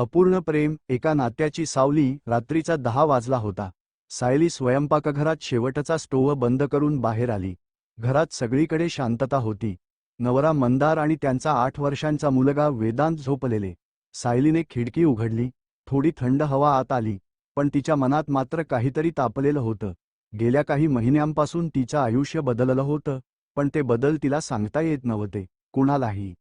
अपूर्ण प्रेम एका नात्याची सावली रात्रीचा दहा वाजला होता. सायली स्वयंपाकघरात शेवटचा स्टोव्ह बंद करून बाहेर आली. घरात सगळीकडे शांतता होती. नवरा मंदार आणि त्यांचा आठ वर्षांचा मुलगा वेदांत झोपलेले. सायलीने खिडकी उघडली. थोडी थंड हवा आत आली. पण तिच्या मनात मात्र काहीतरी तापलेलं होतं. गेल्या काही महिन्यांपासून तिचं आयुष्य बदललं होतं पण ते बदल तिला सांगता येत नव्हते. कुणालाही.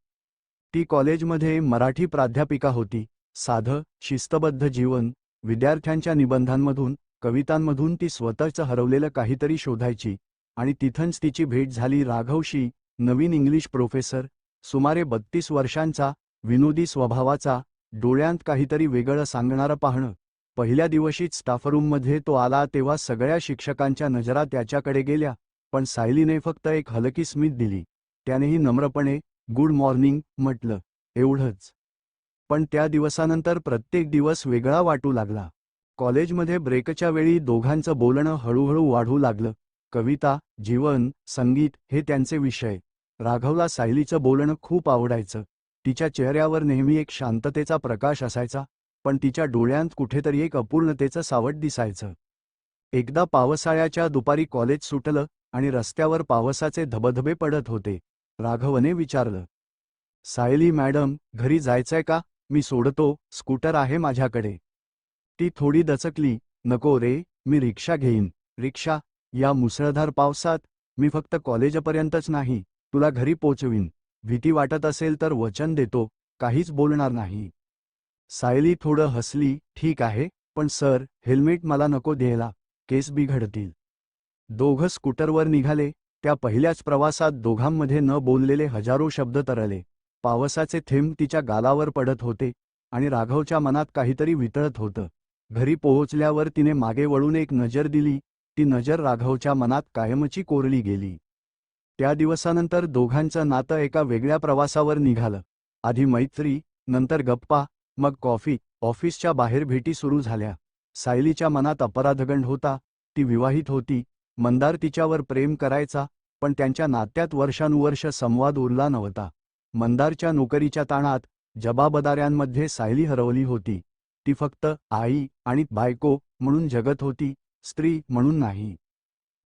ती कॉलेजमध्ये मराठी प्राध्यापिका होती. साधं शिस्तबद्ध जीवन विद्यार्थ्यांच्या निबंधांमधून कवितांमधून ती स्वतःचं हरवलेलं काहीतरी शोधायची आणि तिथंच तिची भेट झाली राघवशी नवीन इंग्लिश प्रोफेसर सुमारे बत्तीस वर्षांचा विनोदी स्वभावाचा डोळ्यांत काहीतरी वेगळं सांगणारं पाहणं. पहिल्या दिवशीच स्टाफरूममध्ये तो आला तेव्हा सगळ्या शिक्षकांच्या नजरा त्याच्याकडे गेल्या पण सायलीने फक्त एक हलकी स्मित दिली. त्यानेही नम्रपणे गुड मॉर्निंग म्हटलं. एवढंच. पण त्या दिवसानंतर प्रत्येक दिवस वेगळा वाटू लागला. कॉलेजमध्ये ब्रेकच्या वेळी दोघांचं बोलणं हळूहळू वाढू लागलं. कविता जीवन संगीत हे त्यांचे विषय. राघवला सायलीचं बोलणं खूप आवडायचं. तिच्या चेहऱ्यावर नेहमी एक शांततेचा प्रकाश असायचा पण तिच्या डोळ्यांत कुठेतरी एक अपूर्णतेचं सावट दिसायचं. एकदा पावसाळ्याच्या दुपारी कॉलेज सुटलं आणि रस्त्यावर पावसाचे धबधबे पडत होते. राघवने विचारलं सायली मॅडम घरी जायचंय का? मी सोडतो स्कूटर आहे माझ्याकडे. ती थोडी दचकली नको रे मी रिक्षा घेईन. रिक्षा या मुसळधार पावसात मी फक्त कॉलेजपर्यंतच नाही तुला घरी पोचवीन. भीती वाटत असेल तर वचन देतो काहीच बोलणार नाही. सायली थोडं हसली ठीक आहे पण सर हेल्मेट मला नको द्यायला केस बिघडतील. दोघं स्कूटरवर निघाले त्या पहिल्याच प्रवासात दोघांमध्ये न बोललेले हजारो शब्द तरले पावसाचे थेंब तिच्या गालावर पडत होते आणि राघवच्या मनात काहीतरी वितळत होतं. घरी पोहोचल्यावर तिने मागे वळून एक नजर दिली. ती नजर राघवच्या मनात कायमची कोरली गेली. त्या दिवसानंतर दोघांचं नातं एका वेगळ्या प्रवासावर निघालं. आधी मैत्री नंतर गप्पा मग कॉफी. ऑफिसच्या बाहेर भेटी सुरू झाल्या. सायलीच्या मनात अपराधगंड होता. ती विवाहित होती. मंदार तिच्यावर प्रेम करायचा पण त्यांच्या नात्यात वर्षानुवर्ष संवाद उरला नव्हता. मंदारच्या नोकरीच्या ताणात जबाबदाऱ्यांमध्ये सायली हरवली होती. ती फक्त आई आणि बायको म्हणून जगत होती स्त्री म्हणून नाही.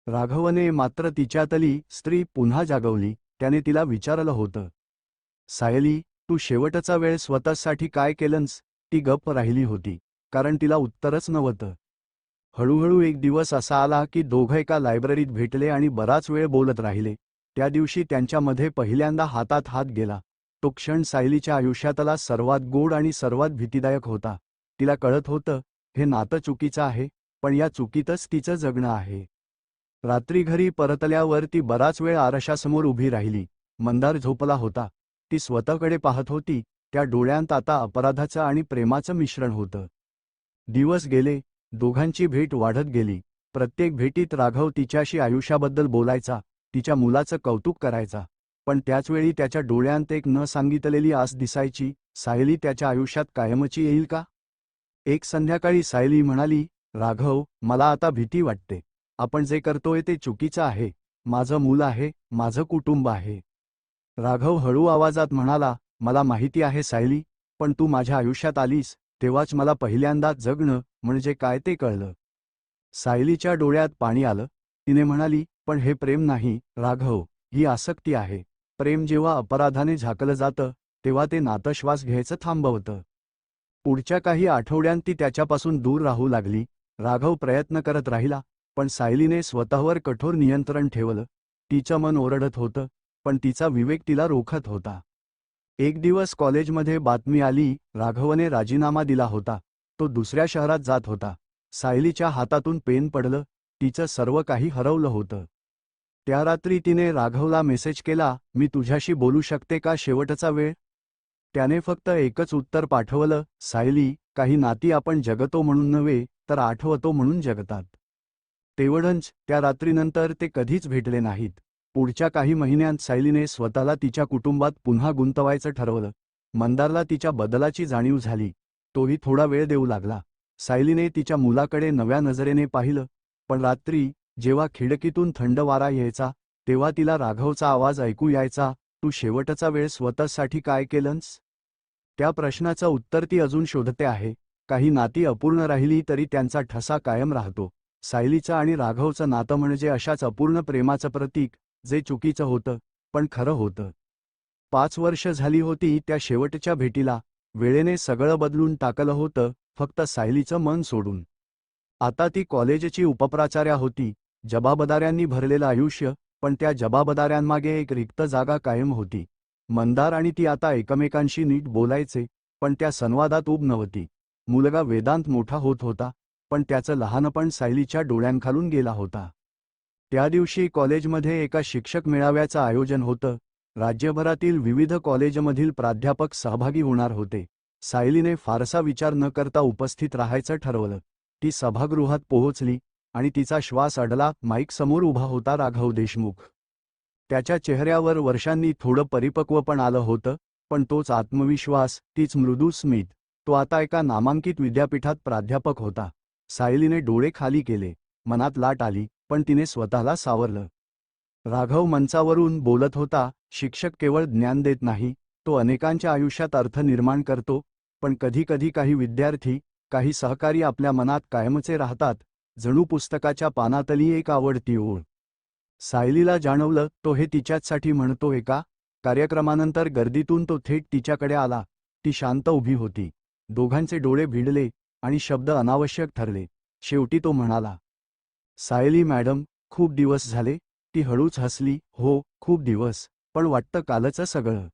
राघवने मात्र तिच्यातली स्त्री पुन्हा जागवली त्याने तिला विचारलं होतं. सायली तू शेवटचा वेळ स्वतःसाठी काय केलंस? ती गप्प राहिली होती कारण तिला उत्तरच नव्हतं. हळूहळू एक दिवस असा आला की दोघं एका लायब्ररीत भेटले आणि बराच वेळ बोलत राहिले. त्या दिवशी त्यांच्यामध्ये पहिल्यांदा हातात हात गेला. तो क्षण सायलीच्या आयुष्यातला सर्वात गोड आणि सर्वात भीतीदायक होता. तिला कळत होतं हे नातं चुकीचं आहे पण या चुकीतच तिचं जगणं आहे. रात्री घरी परतल्यावर ती बराच वेळ आरशासमोर उभी राहिली. मंदार झोपला होता. ती स्वतःकडे पाहत होती त्या डोळ्यांत आता अपराधाचं आणि प्रेमाचं मिश्रण होतं. दिवस गेले दोघांची भेट वाढत गेली. प्रत्येक भेटीत राघव तिच्याशी आयुष्याबद्दल बोलायचा. तिच्या मुलाचं कौतुक करायचा. पण त्याचवेळी त्याच्या डोळ्यांत एक न सांगितलेली आस दिसायची सायली त्याच्या आयुष्यात कायमची येईल का? एक संध्याकाळी सायली म्हणाली राघव मला आता भीती वाटते. आपण जे करतोय ते चुकीचं आहे. माझं मूल आहे माझं कुटुंब आहे. राघव हळू आवाजात म्हणाला मला माहिती आहे सायली पण तू माझ्या आयुष्यात आलीस तेव्हाच मला पहिल्यांदा जगणं म्हणजे काय ते कळलं. सायलीच्या डोळ्यात पाणी आलं. तिने म्हणाली पण हे प्रेम नाही राघव ही आसक्ती आहे. प्रेम जेव्हा अपराधाने झाकलं जातं तेव्हा ते नातं श्वास घ्यायचं थांबवतं. पुढच्या काही आठवड्यांत ती त्याच्यापासून दूर राहू लागली. राघव प्रयत्न करत राहिला पण सायलीने स्वतःवर कठोर नियंत्रण ठेवलं. तिचं मन ओरडत होतं पण तिचा विवेक तिला रोखत होता. एक दिवस कॉलेजमध्ये बातमी आली राघवने राजीनामा दिला होता. तो दुसऱ्या शहरात जात होता. सायलीच्या हातातून पेन पडलं तिचं सर्व काही हरवलं होतं. त्या रात्री तिने राघवला मेसेज केला मी तुझ्याशी बोलू शकते का शेवटचा वेळ? त्याने फक्त एकच उत्तर पाठवलं सायली काही नाती आपण जगतो म्हणून नव्हे तर आठवतो म्हणून जगतात. तेवढंच त्या रात्रीनंतर ते कधीच भेटले नाहीत. पुढच्या काही महिन्यांत सायलीने स्वतःला तिच्या कुटुंबात पुन्हा गुंतवायचं ठरवलं. मंदारला तिच्या बदलाची जाणीव झाली. तोही थोडा वेळ देऊ लागला. सायलीने तिच्या मुलाकडे नव्या नजरेने पाहिलं. पण रात्री जेव्हा खिडकीतून थंड वारा यायचा तेव्हा तिला राघवचा आवाज ऐकू यायचा तू शेवटचा वेळ स्वतःसाठी काय केलंस? त्या प्रश्नाचं उत्तर ती अजून शोधते आहे. काही नाती अपूर्ण राहिली तरी त्यांचा ठसा कायम राहतो. सायलीचं आणि राघवचं नातं म्हणजे अशाच अपूर्ण प्रेमाचं प्रतीक जे चुकीचं होतं पण खरं होतं. पाच वर्ष झाली होती त्या शेवटच्या भेटीला. वेळेने सगळं बदलून टाकलं होतं फक्त सायलीचं मन सोडून. आता ती कॉलेजची उपप्राचार्या होती जबाबदाऱ्यांनी भरलेलं आयुष्य पण त्या जबाबदाऱ्यांमागे एक रिक्त जागा कायम होती. मंदार आणि ती आता एकमेकांशी नीट बोलायचे पण त्या संवादात उब नव्हती. मुलगा वेदांत मोठा होत होता पण त्याचं लहानपण सायलीच्या डोळ्यांखालून गेला होता. त्या दिवशी कॉलेजमध्ये एका शिक्षक मेळाव्याचं आयोजन होतं राज्यभरातील विविध कॉलेजमधील प्राध्यापक सहभागी होणार होते. सायलीने फारसा विचार न करता उपस्थित राहायचं ठरवलं. ती सभागृहात पोहोचली आणि तिचा श्वास अडला माईक समोर उभा होता राघव देशमुख. त्याच्या चेहऱ्यावर वर्षांनी थोडं परिपक्वपण आलं होतं पण तोच आत्मविश्वास तीच मृदू स्मित तो आता एका नामांकित विद्यापीठात प्राध्यापक होता. सायलीने डोळे खाली केले मनात लाट आली पण तिने स्वतःला सावरलं. राघव मंचावरून बोलत होता शिक्षक केवळ ज्ञान देत नाही तो अनेकांच्या आयुष्यात अर्थ निर्माण करतो पण कधीकधी काही विद्यार्थी काही सहकारी आपल्या मनात कायमचे राहतात. जणू पुस्तकाच्या पानातली एक आवडती ओळ. सायलीला जाणवलं तो हे तिच्याचसाठी म्हणतो का कार्यक्रमानंतर गर्दीतून तो थेट तिच्याकडे आला. ती शांत उभी होती. दोघांचे डोळे भिडले आणि शब्द अनावश्यक ठरले. शेवटी तो म्हणाला सायली मॅडम खूप दिवस झाले. ती हळूच हसली. हो खूप दिवस. पण वाटतं कालचं सगळं.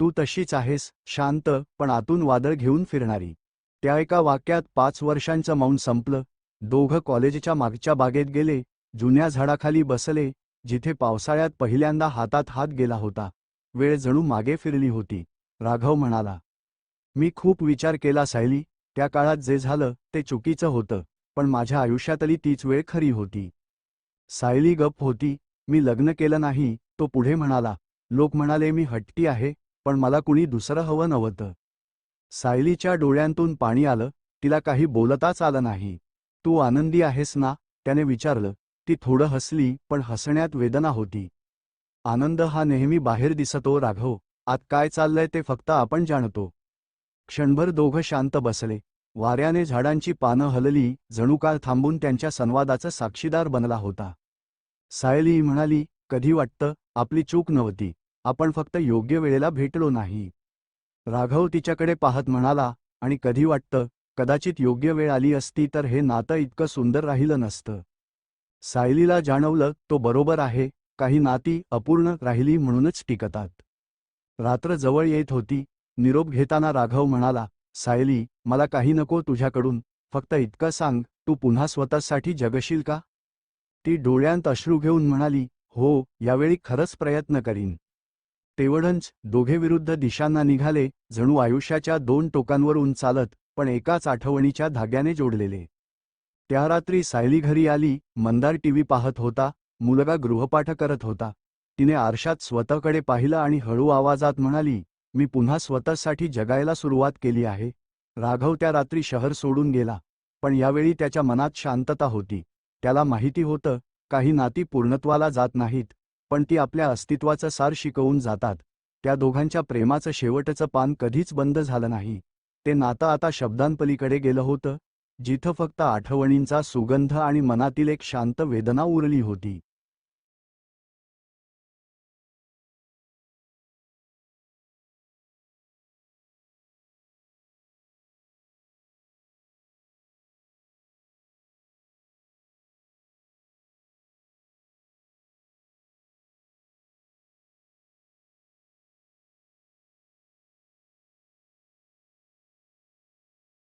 तू तशीच आहेस. शांत पण आतून वादळ घेऊन फिरणारी. त्या एका वाक्यात पाच वर्षांचं मौन संपलं. दोघं कॉलेजच्या मागच्या बागेत गेले जुन्या झाडाखाली बसले जिथे पावसाळ्यात पहिल्यांदा हातात हात गेला होता. वेळ जणू मागे फिरली होती. राघव म्हणाला मी खूप विचार केला सायली त्या काळात जे झालं ते चुकीचं होतं पण माझ्या आयुष्यातली तीच वेळ खरी होती. सायली गप्प होती मी लग्न केलं नाही तो पुढे म्हणाला लोक म्हणाले मी हट्टी आहे पण मला कुणी दुसरं हवं नव्हतं. सायलीच्या डोळ्यांतून पाणी आलं तिला काही बोलताच आलं नाही. तू आनंदी आहेस ना? त्याने विचारलं. ती थोडं हसली पण हसण्यात वेदना होती. आनंद हा नेहमी बाहेर दिसतो राघव. आत काय चाललंय ते फक्त आपण जाणतो. क्षणभर दोघं शांत बसले. वाऱ्याने झाडांची पानं हलली जणूकाळ थांबून त्यांच्या संवादाचा साक्षीदार बनला होता. सायली म्हणाली कधी वाटतं? आपली चूक नव्हती. आपण फक्त योग्य वेळेला भेटलो नाही. राघव तिच्याकडे पाहत म्हणाला आणि कधी वाटतं कदाचित योग्य वेळ आली असती तर हे नातं इतकं सुंदर राहिलं नसतं. सायलीला जाणवलं तो बरोबर आहे काही नाती अपूर्ण राहिली म्हणूनच टिकतात. रात्र जवळ येत होती. निरोप घेताना राघव म्हणाला सायली मला काही नको तुझ्याकडून फक्त इतकं सांग तू पुन्हा स्वतःसाठी जगशील का? ती डोळ्यांत अश्रू घेऊन म्हणाली हो यावेळी खरंच प्रयत्न करीन. तेवढंच दोघे विरुद्ध दिशांना निघाले जणू आयुष्याच्या दोन टोकांवरून चालत पण एकाच आठवणीच्या धाग्याने जोडलेले. त्या रात्री सायली घरी आली मंदार टीव्ही पाहत होता मुलगा गृहपाठ करत होता. तिने आरशात स्वतःकडे पाहिलं आणि हळू आवाजात म्हणाली मी पुन्हा स्वतःसाठी जगायला सुरुवात केली आहे. राघव त्या रात्री शहर सोडून गेला पण यावेळी त्याच्या मनात शांतता होती. त्याला माहिती होतं काही नाती पूर्णत्वाला जात नाहीत. पण ती आपल्या अस्तित्वाचं सार शिकवून जातात. त्या दोघांच्या प्रेमाचं शेवटचं पान कधीच बंद झालं नाही. ते नातं आता शब्दांपलीकडे गेलं होतं जिथं फक्त आठवणींचा सुगंध आणि मनातील एक शांत वेदना उरली होती.